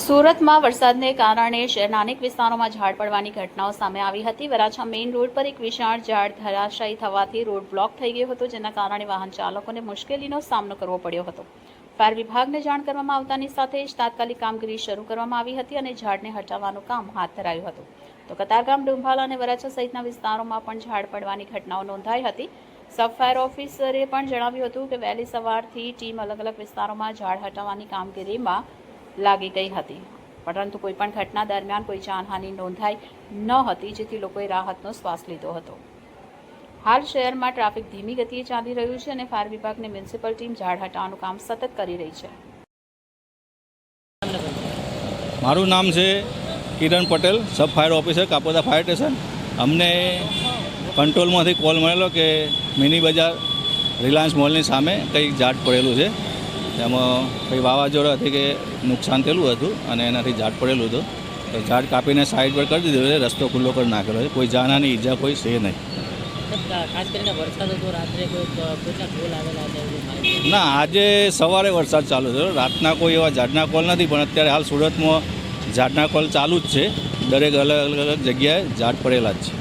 સુરતમાં વરસાદને કારણે શહેરના અનેક વિસ્તારોમાં ઝાડ પડવાની ઘટનાઓ સામે આવી હતી. વરાછા મેઇન રોડ પર એક વિશાળ ઝાડ ધરાશાયી થવાથી રોડ બ્લોક થઈ ગયો હતો, જેના કારણે વાહન ચાલકોને મુશ્કેલીનો સામનો કરવો પડ્યો હતો. ફાયર વિભાગને જાણ કરવામાં આવતાની સાથે જ તાત્કાલિક કામગીરી શરૂ કરવામાં આવી હતી અને ઝાડને હટાવવાનું કામ હાથ ધરાયું હતું. તો કતારગામ ડુંભાલ અને વરાછા સહિતના વિસ્તારોમાં પણ ઝાડ પડવાની ઘટનાઓ નોંધાઈ હતી. સબ ફાયર ઓફિસરે પણ જણાવ્યું હતું કે વહેલી સવારથી ટીમ અલગ અલગ વિસ્તારોમાં ઝાડ હટાવવાની કામગીરીમાં લાગી ગઈ હતી. પરંતુ કોઈપણ ઘટના દરમિયાન કોઈ જાનહાનિ નોંધાઈ ન હતી, જેથી લોકોએ રાહતનો શ્વાસ લીધો હતો. હાલ શહેરમાં ટ્રાફિક ધીમી ગતિએ ચાલી રહ્યું છે અને ફાયર વિભાગની મ્યુનિસિપલ ટીમ ઝાડ હટાવવાનું કામ સતત કરી રહી છે. મારું નામ છે Kiran Patel, sub fire officer Kapodra fire station. અમને કંટ્રોલમાંથી કોલ મળેલો કે મિની બજાર રિલાયન્સ મોલની સામે કંઈક ઝાડ પડેલું છે. એમાં કંઈ વાવાઝોડાથી કે નુકસાન થયેલું હતું અને એનાથી ઝાડ પડેલું હતું. તો ઝાડ કાપીને સાઈડ પર કરી દીધું છે રસ્તો ખુલ્લો કરી નાખેલો છે. કોઈ જાનાની ઈજા કોઈ છે નહીં. ખાસ કરીને વરસાદ હતો રાત્રે કોઈ ઢોલ આવેલા હતા ના આજે સવારે વરસાદ ચાલુ થયો. રાતના કોઈ એવા ઝાડના કોલ નથી પણ અત્યારે હાલ સુરતમાં ઝાડના કોલ ચાલુ જ છે. દરેક અલગ અલગ જગ્યાએ ઝાડ પડેલા જ છે.